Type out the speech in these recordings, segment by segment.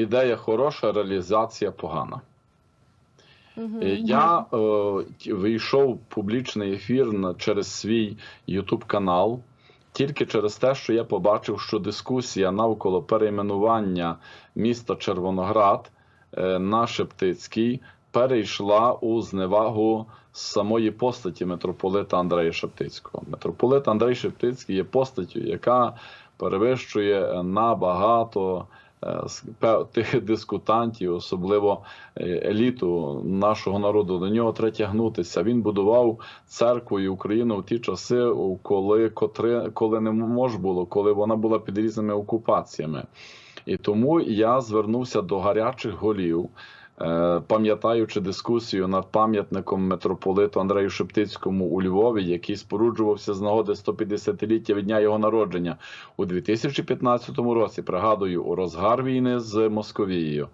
ідея хороша, реалізація погана. Е, Я е, вийшов в публічний ефір на, через свій YouTube канал тільки через те, що я побачив, що дискусія навколо перейменування міста Червоноград е, на Шептицький перейшла у зневагу самої постаті митрополита Андрея Шептицького. Митрополит Андрей Шептицький є постаттю, яка перевищує набагато е, пе- тих дискутантів, особливо е, еліту нашого народу. До нього треба тягнутися. Він будував церкву і Україну в ті часи, коли котри, коли не мож було, коли вона була під різними окупаціями. І тому я звернувся до гарячих голів. Е, Пам'ятаючи дискусію над пам'ятником митрополиту Андрею Шептицькому у Львові, який споруджувався з нагоди 150-ліття від дня його народження у 2015 році, пригадую, у розгар війни з Московією.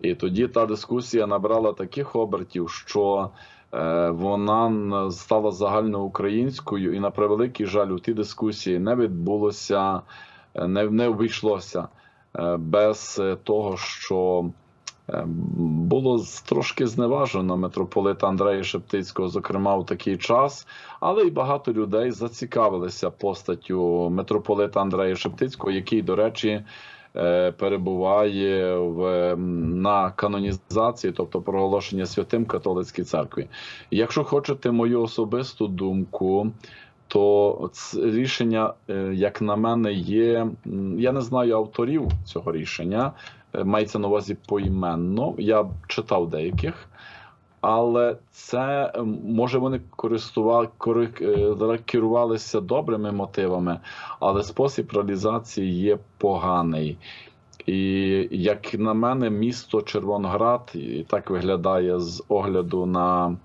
І тоді та дискусія набрала таких обертів, що е, вона стала загальноукраїнською, і на превеликий жаль, у ті дискусії не відбулося, е, не, не обійшлося без того, що було трошки зневажено митрополита Андрея Шептицького, зокрема у такий час, але й багато людей зацікавилися постаттю митрополита Андрея Шептицького, який, до речі, е, перебуває в на канонізації, тобто проголошення святим католицькій церкві. Якщо хочете мою особисту думку, то ц- рішення, е, як на мене, є. Я не знаю авторів цього рішення. Е, Мається на увазі поіменно. Я читав деяких. Але це може вони користували керувалися добрими мотивами, але спосіб реалізації є поганий. І як на мене, місто Червоноград і так виглядає з огляду на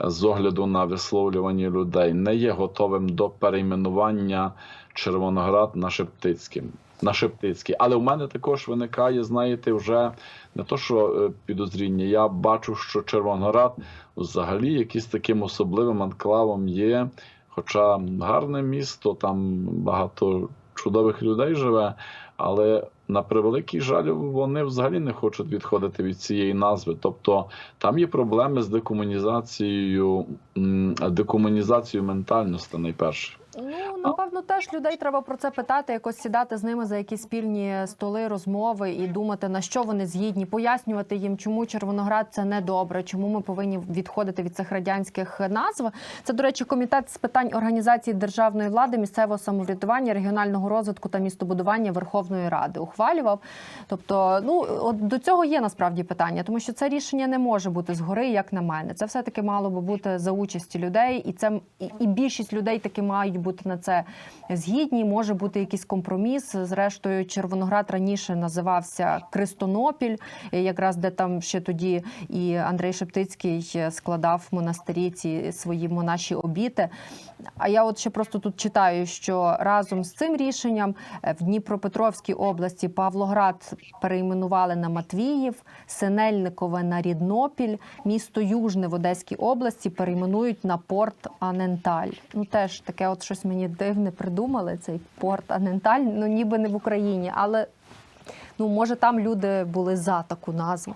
з огляду на висловлювання людей, не є готовим до перейменування Червоноград на Шептицьким. На Шептицький. Але в мене також виникає, знаєте, вже не то, що е, підозріння. Я бачу, що Червоноград взагалі якийсь таким особливим анклавом є. Хоча гарне місто, там багато чудових людей живе, але на превеликий жаль, вони взагалі не хочуть відходити від цієї назви. Тобто там є проблеми з декомунізацією, м, декомунізацією ментальності найперше. Ну, напевно, теж людей треба про це питати, якось сідати з ними за якісь спільні столи, розмови і думати, на що вони згідні, пояснювати їм, чому Червоноград це не добре, чому ми повинні відходити від цих радянських назв. Це, до речі, комітет з питань організації державної влади, місцевого самоврядування, регіонального розвитку та містобудування Верховної Ради ухвалював. Тобто, ну от до цього є насправді питання, тому що це рішення не може бути згори, як на мене. Це все таки мало би бути за участі людей, і це і, і більшість людей таки мають бути на це згідні. Може бути якийсь компроміс. Зрештою, Червоноград раніше називався Кристонопіль, якраз де там ще тоді і Андрей Шептицький складав в монастирі ці свої монаші обіти. А я от ще просто тут читаю, що разом з цим рішенням е, в Дніпропетровській області Павлоград перейменували на Матвіїв, Синельникове на Ріднопіль, місто Южне в Одеській області перейменують на Порт Аненталь. Ну теж таке, от щось мені дивне придумали. Цей Порт Аненталь, ну ніби не в Україні, але ну може там люди були за таку назву.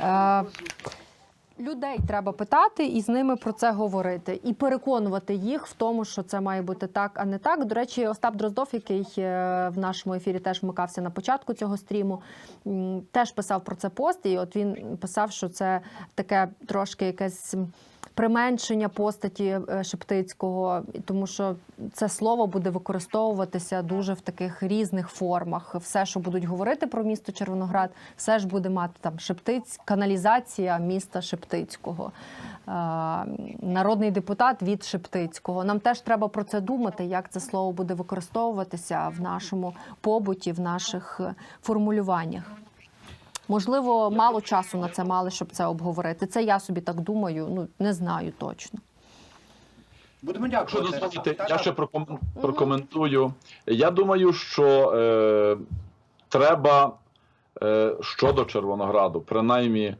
Е, Людей треба питати і з ними про це говорити, і переконувати їх в тому, що це має бути так, а не так. До речі, Остап Дроздов, який е, в нашому ефірі теж вмикався на початку цього стріму, теж писав про це пост. І от він писав, що це таке трошки якесь. Применшення постаті е, Шептицького, тому що це слово буде використовуватися дуже в таких різних формах. Все, що будуть говорити про місто Червоноград, все ж буде мати там Шептиць, каналізація міста Шептицького, е, народний депутат від Шептицького. Нам теж треба про це думати, як це слово буде використовуватися в нашому побуті, в наших е, формулюваннях. Можливо, мало часу на це мали, щоб це обговорити. Це я собі так думаю. Ну не знаю точно. Будемо Якщо дякувати. дозволите, я ще проком- прокоментую. Я думаю, що е, треба е, щодо Червонограду, принаймні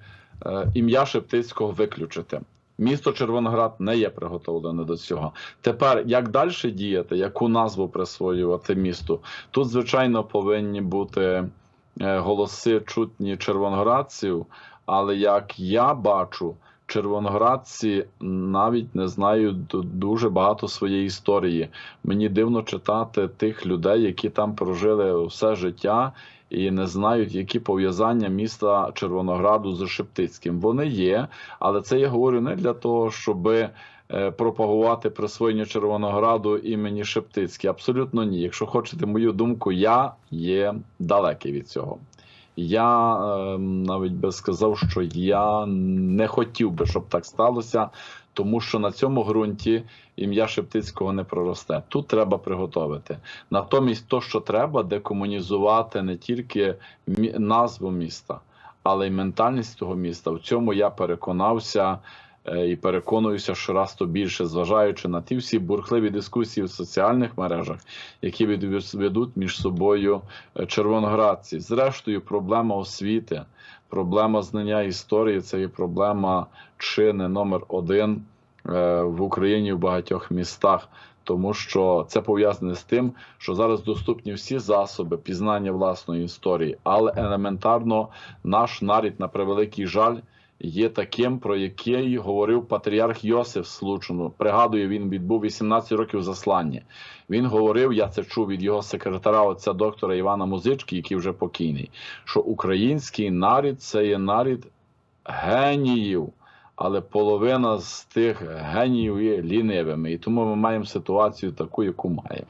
е, ім'я Шептицького виключити. Місто Червоноград не є приготовлене до цього. Тепер як далі діяти, яку назву присвоювати місту? Тут, звичайно, повинні бути голоси чутні червоноградців, але як я бачу, червоноградці навіть не знають дуже багато своєї історії. Мені дивно читати тих людей, які там прожили все життя. І не знають, які пов'язання міста Червонограду з Шептицьким. Вони є, але це я говорю не для того, щоб е, пропагувати присвоєння Червонограду імені Шептицький. Абсолютно ні. Якщо хочете мою думку, я є далекий від цього. Я е, навіть би сказав, що я не хотів би, щоб так сталося, тому що на цьому ґрунті ім'я Шептицького не проросте. Тут треба приготовити. Натомість, то, що треба, декомунізувати не тільки назву міста, але й ментальність того міста. В цьому я переконався е, і переконуюся щораз то більше, зважаючи на ті всі бурхливі дискусії в соціальних мережах, які ведуть між собою е, червоноградці. Зрештою, проблема освіти, проблема знання історії це є проблема чи не номер один е, в Україні в багатьох містах. Тому що це пов'язане з тим, що зараз доступні всі засоби пізнання власної історії, але елементарно наш нарід, на превеликий жаль, є таким, про який говорив патріарх Йосиф Случину. Пригадую, він відбув 18 років заслання. Він говорив, я це чув від його секретаря, отця доктора Івана Музички, який вже покійний, що український нарід це є нарід геніїв. Але половина з тих геніїв є лінивими, і тому ми маємо ситуацію таку, яку маємо.